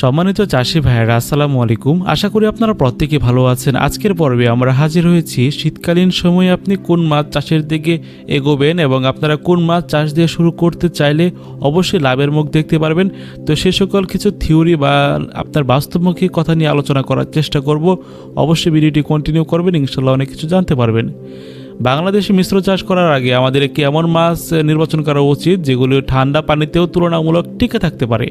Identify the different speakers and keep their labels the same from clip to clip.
Speaker 1: সম্মানিত চাষি ভাইয়েরা, আসসালামু আলাইকুম। আশা করি আপনারা প্রত্যেকে ভালো আছেন। আজকের পর্বে আমরা হাজির হয়েছি, শীতকালীন সময়ে আপনি কোন মাছ চাষের দিকে এগোবেন এবং আপনারা কোন মাছ চাষ দিয়ে শুরু করতে চাইলে অবশ্যই লাভের মুখ দেখতে পারবেন। তো সে সকল কিছু থিওরি বা আপনার বাস্তবমুখী কথা নিয়ে আলোচনা করার চেষ্টা করব। অবশ্যই ভিডিওটি কন্টিনিউ করবেন ইনশাল্লাহ অনেক কিছু জানতে পারবেন। বাংলাদেশে মিশ্র চাষ করার আগে আমাদের একটি এমন মাছ নির্বাচন করা উচিত, যেগুলি ঠান্ডা পানিতেও তুলনামূলক টিকে থাকতে পারে।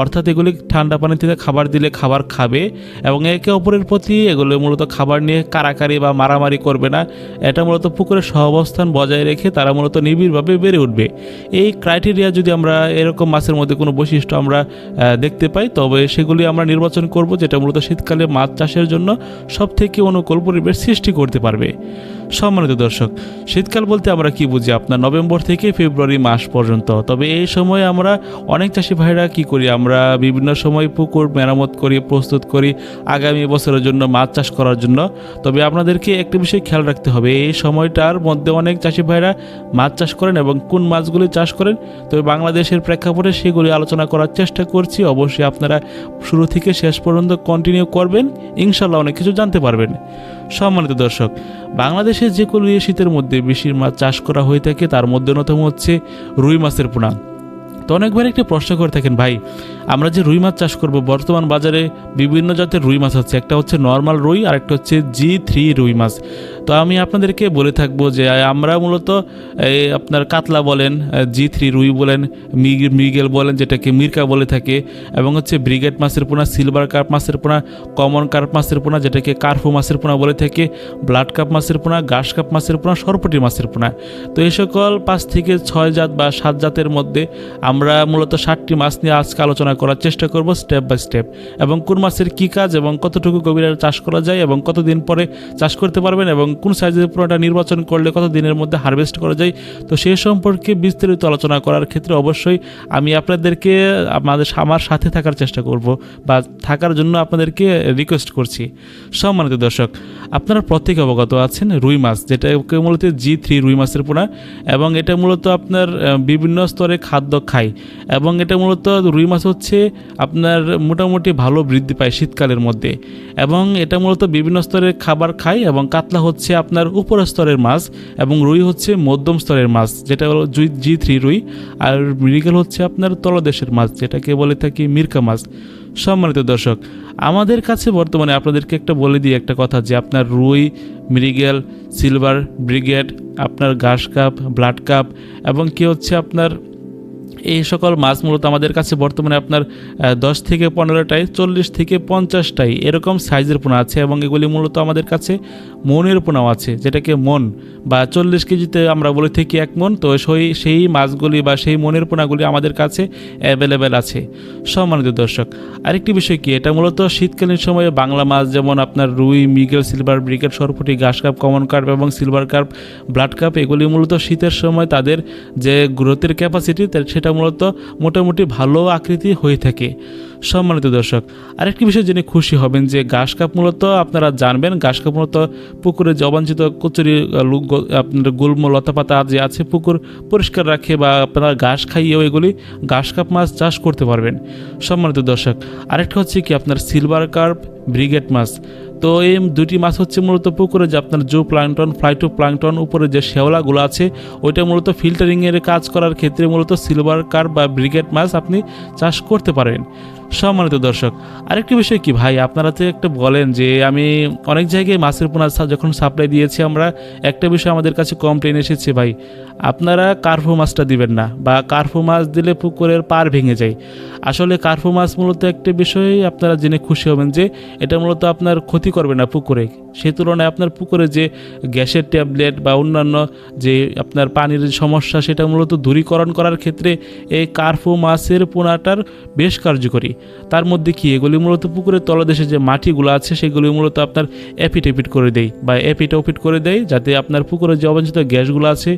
Speaker 1: অর্থাৎ এগুলি ঠান্ডা পানিতে খাবার দিলে খাবার খাবে এবং একে অপরের প্রতি এগুলো মূলত খাবার নিয়ে কারাকারি বা মারামারি করবে না। এটা মূলত পুকুরের সহাবস্থান বজায় রেখে তারা মূলত নিবিড়ভাবে বেড়ে উঠবে। এই ক্রাইটেরিয়া যদি আমরা এরকম মাছের মধ্যে কোনো বৈশিষ্ট্য আমরা দেখতে পাই, তবে সেগুলি আমরা নির্বাচন করব, যেটা মূলত শীতকালে মাছ চাষের জন্য সবথেকে অনুকূল পরিবেশ সৃষ্টি করতে পারবে। সম্মানিত দর্শক, শীতকাল বলতে আমরা কি বুঝি? আপনার নভেম্বর থেকে ফেব্রুয়ারি মাস পর্যন্ত। তবে এই সময়ে আমরা অনেক চাষি ভাইরা কি করি? আমরা বিভিন্ন সময় পুকুর মেরামত করি, প্রস্তুত করি, আগামী বছরের জন্য মাছ চাষ করার জন্য। তবে আপনাদেরকে একটি বিষয় খেয়াল রাখতে হবে, এই সময়টার মধ্যে অনেক চাষি ভাইরা মাছ চাষ করেন এবং কোন মাছগুলি চাষ করেন। তবে বাংলাদেশের প্রেক্ষাপটে সেগুলি আলোচনা করার চেষ্টা করছি। অবশ্যই আপনারা শুরু থেকে শেষ পর্যন্ত কন্টিনিউ করবেন। ইনশাল্লাহ অনেক কিছু জানতে পারবেন। সম্মানিত দর্শক, বাংলাদেশে কলুয়ে শীতের মধ্যে বেশির মাছ চাষ করা হয়ে থাকে, তার মধ্যে অন্যতম হচ্ছে রুই মাছের পোনা। তো অনেকবার একটি প্রশ্ন করে থাকেন, ভাই, আমরা যে রুই মাছ চাষ করব, বর্তমান বাজারে বিভিন্ন জাতের রুই মাছ আছে একটা হচ্ছে নর্মাল রুই আর একটা হচ্ছে জি থ্রি রুই মাছ। তো আমি আপনাদেরকে বলে থাকব যে আমরা মূলত এই আপনার কাতলা বলেন জি থ্রি রুই বলেন মিগেল বলেন, যেটাকে মির্কা বলে থাকে, এবং হচ্ছে ব্রিগেড মাছের পোনা, সিলভার কার্প মাছের পোনা, কমন কার্প মাছের পোনা, যেটাকে কার্ফু মাছের পোনা বলে থাকে, ব্লাড কাপ মাছের পোনা, ঘাস কাপ মাছের পোনা, সরপটি মাছের পোনা। তো এই সকল পাঁচ থেকে ছয় জাত বা সাত জাতের মধ্যে আমরা মূলত ষাটটি মাছ নিয়ে আজকে আলোচনা করার চেষ্টা করব স্টেপ বাই স্টেপ এবং কোন মাছের কী কাজ এবং কতটুকু গভীরে চাষ করা যায় এবং কতদিন পরে চাষ করতে পারবেন এবং কোন সাইজের পোনাটা নির্বাচন করলে কত দিনের মধ্যে হারভেস্ট করা যায়। তো সেই সম্পর্কে বিস্তারিত আলোচনা করার ক্ষেত্রে অবশ্যই আমি আপনাদেরকে, আমাদের আমার সাথে থাকার চেষ্টা করব বা থাকার জন্য আপনাদেরকে রিকোয়েস্ট করছি। সম্মানিত দর্শক, আপনারা প্রত্যেকে অবগত আছেন রুই মাছ, যেটা মূলত জি থ্রি রুই মাছের পোনা এবং এটা মূলত আপনার বিভিন্ন স্তরে খাদ্য খায়। এবং এটা মূলত রুই মাছ হচ্ছে আপনার মোটামুটি ভালো বৃদ্ধি পায় শীতকালের মধ্যে এবং এটা মূলত বিভিন্ন স্তরের খাবার খায় এবং কাতলা হচ্ছে আপনার উপরের স্তরের মাছ এবং রুই হচ্ছে মধ্যম স্তরের মাছ, যেটা হলো জুই জি থ্রি রুই আর মৃগেল হচ্ছে আপনার তলদেশের মাছ, যেটাকে বলে থাকি মির্কা মাছ। সম্মানিত দর্শক, আমাদের কাছে বর্তমানে আপনাদেরকে একটা বলে দিই একটা কথা যে আপনার রুই, মৃগেল, সিলভার ব্রিগেড, আপনার ঘাস কাপ, ব্লাড কাপ এবং কি হচ্ছে আপনার এই সকল মাছ মূলত আমাদের কাছে বর্তমানে আপনার দশ থেকে পনেরোটাই চল্লিশ থেকে পঞ্চাশটাই এরকম সাইজের পোনা আছে এবং এগুলি মূলত আমাদের কাছে মনের পোনাও আছে, যেটাকে মন বা চল্লিশ কেজিতে আমরা বলে থাকি এক মন, তো সেই সেই মাছগুলি বা সেই মনের পোনাগুলি আমাদের কাছে অ্যাভেলেবেল আছে। সম্মানিত দর্শক, আরেকটি বিষয় কি? এটা মূলত শীতকালীন সময়ে বাংলা মাছ যেমন আপনার রুই, মিগেল, সিলভার, ব্রিকেট, সরপুটি, ঘাস কাপ, কমন কার্প এবং সিলভার কার্প, ব্লাড কাপ, এগুলি মূলত শীতের সময় তাদের যে গ্রোথের ক্যাপাসিটি সেটা মূলত মোটামুটি ভালো আকৃতি হয়ে থাকে। সম্মানিত দর্শক, আরেকটি বিষয় জেনে খুশি হবেন যে ঘাস কাপ মূলত আপনারা জানবেন, ঘাস কাপ মূলত পুকুরে যে অবাঞ্ছিত কচুরি আপনার গুল্ম লতাপাতা যে আছে পুকুর পরিষ্কার রাখে বা আপনারা ঘাস খাইয়েও এগুলি ঘাস কাপ মাছ চাষ করতে পারবেন। সম্মানিত দর্শক, আরেকটা হচ্ছে কি আপনার সিলভার কার্প ব্রিগেড মাছ। তো এই দুটি মাছ হচ্ছে মূলত পুকুরে যে আপনার জু প্লাংটন ফ্লাইটো প্লাংটন, উপরে যে শেওলাগুলো আছে, ওইটা মূলত ফিল্টারিংয়ের কাজ করার ক্ষেত্রে মূলত সিলভার কার বা ব্রিগেড মাছ আপনি চাষ করতে পারেন। সম্মানিত দর্শক, আরেকটি বিষয় কি ভাই? আপনারা তো একটা বলেন যে আমি অনেক জায়গায় মাছের পোনা যখন সাপ্লাই দিয়েছি আমরা, একটা বিষয় আমাদের কাছে কমপ্লেন এসেছে ভাই। আপনারা কার্ফু মাছটা দিবেন না বা কার্ফু মাছ দিলে পুকুরের পার ভেঙে যায়। আসলে কার্ফু মাছ মূলত একটি বিষয়, আপনারা জেনে খুশি হবেন যে এটা মূলত আপনার ক্ষতি করবে না পুকুরে। সেই তুলনায় আপনার পুকুরে যে গ্যাসের ট্যাবলেট বা অন্যান্য যে আপনার পানির সমস্যা, সেটা মূলত দূরীকরণ করার ক্ষেত্রে এই কার্ফু মাছের পোনাটার বেশ কার্যকরী। তার মধ্যে কি এগুলি মূলত পুকুরের তলদেশে যে মাটিগুলো আছে, সেগুলি মূলত আপনার এপিট করে দেয় বা এপিট ওপিট করে দেয়, যাতে আপনার পুকুরের যে অবাঞ্ছিত গ্যাসগুলো আছে,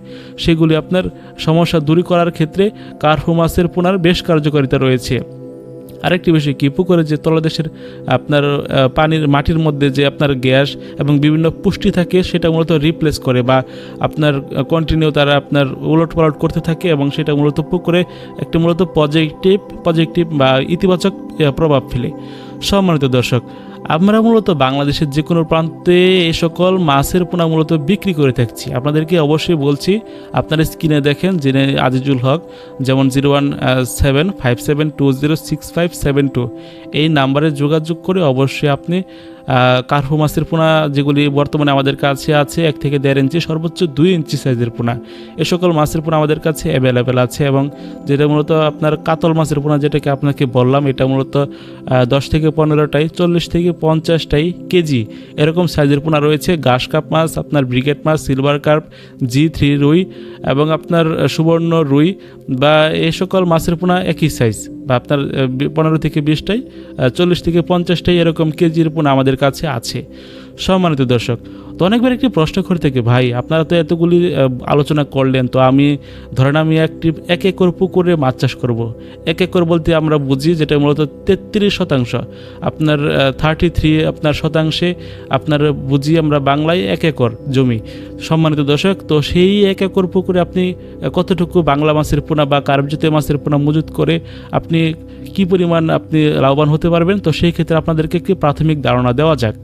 Speaker 1: সেগুলি আপনার সমস্যা দূরী করার ক্ষেত্রে কার্ফু মাছের পোনার বেশ কার্যকারিতা রয়েছে। আরেকটি বিষয় কি? পুকুরে যে তলদেশের আপনার পানির মাটির মধ্যে যে আপনার গ্যাস এবং বিভিন্ন পুষ্টি থাকে, সেটা মূলত রিপ্লেস করে বা আপনার কন্টিনিউ তারা আপনার উলট পালট করতে থাকে এবং সেটা মূলত পুকুরে একটি মূলত পজিটিভ পজিটিভ বা ইতিবাচক প্রভাব ফেলে। সম্মানিত দর্শক আমরা মূলত বাংলাদেশের যে কোনো প্রান্তে এ সকল মাছের পোনা মূলত বিক্রি করে থাকছি। আপনাদেরকে অবশ্যই বলছি, আপনারা স্ক্রিনে দেখেন যিনি আজিজুল হক, যেমন zero one seven, five, seven, two, zero, six, five, seven, two. এই নাম্বারে যোগাযোগ করে অবশ্যই আপনি কার্ফু মাছের পোনা যেগুলি বর্তমানে আমাদের কাছে আছে, এক থেকে দেড় ইঞ্চি, সর্বোচ্চ দুই ইঞ্চি সাইজের পোনা। এ সকল মাছের পোনা আমাদের কাছে অ্যাভেলেবেল আছে এবং যেটা মূলত আপনার কাতল মাছের পোনা যেটাকে আপনাকে বললাম, এটা মূলত দশ থেকে পনেরোটাই চল্লিশ থেকে পঞ্চাশটাই কেজি। এরকম সাইজের পোনা রয়েছে। ঘাস কাপ মাছ, আপনার ব্রিগেড মাছ, সিলভার কার্প, জি থ্রি রুই এবং আপনার সুবর্ণ রুই বা এই সকল মাছের পোনা একই সাইজ বা আপনার পনেরো থেকে বিশটাই চল্লিশ থেকে পঞ্চাশটাই এরকম কেজির পোনা আমাদের কাছে আছে। সম্মানিত দর্শক, তো অনেকবার একটি প্রশ্ন করে থাকে, ভাই, আপনারা তো এতগুলি আলোচনা করলেন, তো আমি, ধরেন আমি একটি, এক একর পুকুরে মাছ চাষ করব। এক একর বলতে আমরা বুঝি যেটা মূলত তেত্রিশ শতাংশ। আপনার থার্টি থ্রি আপনার শতাংশে আপনার বুঝি আমরা বাংলায় এক একর জমি। সম্মানিত দর্শক, তো সেই এক একর পুকুরে আপনি কতটুকু বাংলা মাছের পোনা বা কার্বজাতীয় মাছের পোনা মজুত করে আপনি কি পরিমাণ আপনি লাভবান হতে পারবেন? তো সেই ক্ষেত্রে আপনাদেরকে একটি প্রাথমিক ধারণা দেওয়া যাক।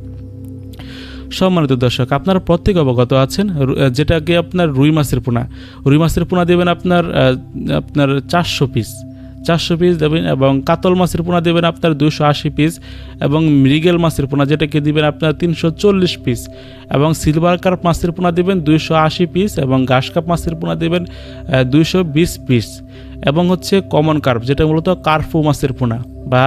Speaker 1: সম্মানিত দর্শক, আপনারা প্রত্যেক অবগত আছেন যেটাকে আপনার রুই মাছের পোনা। রুই মাছের পোনা দেবেন আপনার আপনার চারশো পিস চারশো পিস দেবেন এবং কাতল মাছের পোনা দেবেন আপনার দুশো আশি পিস এবং মৃগেল মাছের পোনা যেটাকে দিবেন আপনার তিনশো চল্লিশ পিস এবং সিলভার কার্প মাছের পোনা দেবেন দুইশো আশি পিস এবং ঘাস কাপ মাছের পোনা দেবেন দুইশো বিশ পিস এবং হচ্ছে কমন কার্প যেটা মূলত কার্ফু মাছের পোনা বা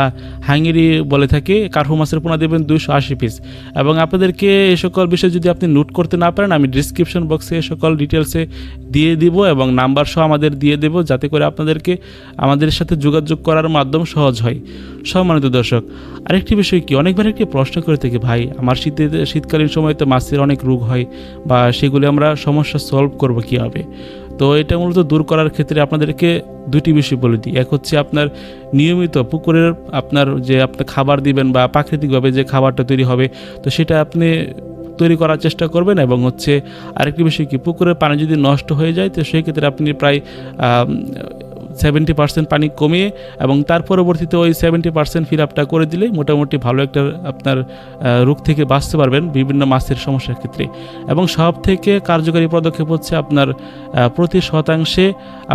Speaker 1: হাঙ্গেরি বলে থাকে কার্ফু মাছের পোনা দেবেন দুশো আশি পিস এবং আপনাদেরকে এ সকল বিষয় যদি আপনি নোট করতে না পারেন, আমি ডিসক্রিপশন বক্সে এ সকল ডিটেলসে দিয়ে দিব এবং নাম্বার সহ আমাদের দিয়ে দেব, যাতে করে আপনাদেরকে আমাদের সাথে যোগাযোগ করার মাধ্যম সহজ হয়। সম্মানিত দর্শক, আরেকটি বিষয় কি? অনেকবার একটি প্রশ্ন করে থাকি, ভাই, আমার শীতে, শীতকালীন সময় তো মাছের অনেক রোগ হয় বা সেগুলি আমরা সমস্যা সলভ করব কীভাবে? তো এটা মূলত দূর করার ক্ষেত্রে আপনাদেরকে দুটি বিষয় বলে দিই। এক হচ্ছে আপনার নিয়মিত পুকুরের আপনার যে আপনি খাবার দিবেন বা প্রাকৃতিকভাবে যে খাবারটা তৈরি হবে, তো সেটা আপনি তৈরি করার চেষ্টা করবেন এবং হচ্ছে আরেকটি বিষয় কি, পুকুরের পানি যদি নষ্ট হয়ে যায়, তো সেই ক্ষেত্রে আপনি প্রায় সেভেন্টি পার্সেন্ট পানি কমিয়ে এবং তার পরবর্তীতে ওই সেভেন্টি পার্সেন্ট ফিল আপটা করে দিলে মোটামুটি ভালো একটা, আপনার রোগ থেকে বাঁচতে পারবেন বিভিন্ন মাছের সমস্যার ক্ষেত্রে। এবং সব থেকে কার্যকারী পদক্ষেপ হচ্ছে আপনার প্রতি শতাংশে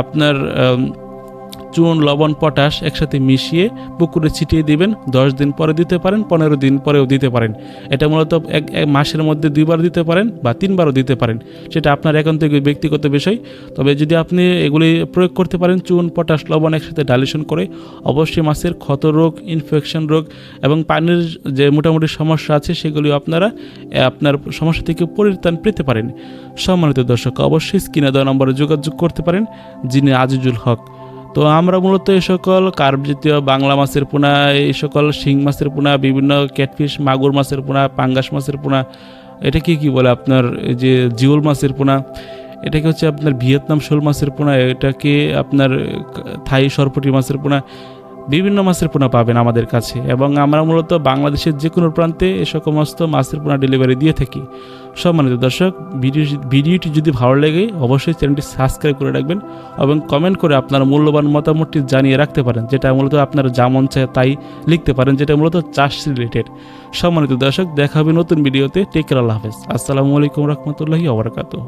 Speaker 1: আপনার চুন, লবণ, পটাশ একসাথে মিশিয়ে পুকুরে ছিটিয়ে দিবেন। দশ দিন পরে দিতে পারেন, পনেরো দিন পরেও দিতে পারেন। এটা মূলত এক এক মাসের মধ্যে দুইবার দিতে পারেন বা তিনবারও দিতে পারেন। সেটা আপনার একান্ত ব্যক্তিগত বিষয়। তবে যদি আপনি এগুলি প্রয়োগ করতে পারেন, চুন, পটাশ, লবণ একসাথে ডাইলেশন করে, অবশ্যই মাছের ক্ষত রোগ ইনফেকশন রোগ এবং পানির যে মোটামুটি সমস্যা আছে, সেগুলিও আপনারা আপনার সমস্যা থেকে পরিত্রাণ পেতে পারেন। সম্মানিত দর্শক, অবশ্যই স্ক্রিনে দেওয়া নম্বরে যোগাযোগ করতে পারেন, যিনি আজিজুল হক। তো আমরা মূলত এই সকল কার্ব জাতীয় বাংলা মাছের পোনা, এই সকল শিং মাছের পোনা, বিভিন্ন ক্যাটফিশ, মাগুর মাছের পোনা, পাঙ্গাস মাছের পোনা, এটাকে কি বলে আপনার যে জিওল মাছের পোনা, এটাকে হচ্ছে আপনার ভিয়েতনাম শোল মাছের পোনা, এটাকে আপনার থাই সরপটি মাছের পোনা বিভিন্ন মাছের পোনা পাবেন আমাদের কাছে এবং আমরা মূলত বাংলাদেশের যে কোনো প্রান্তে এ সমস্ত মাছের পোনা ডেলিভারি দিয়ে থাকি। সম্মানিত দর্শক, ভিডিও ভিডিওটি যদি ভালো লাগে, অবশ্যই চ্যানেলটি সাবস্ক্রাইব করে রাখবেন এবং কমেন্ট করে আপনার মূল্যবান মতামতটি জানিয়ে রাখতে পারেন, যেটা মূলত আপনার যা মন চায় তাই লিখতে পারেন, যেটা মূলত চাষ রিলেটেড সম্মানিত দর্শক, দেখা হবে নতুন ভিডিওতে। টেক কেয়ার আল্লাহ হাফেজ। আসসালামু আলাইকুম রহমতুল্লাহি আবরকাতুহ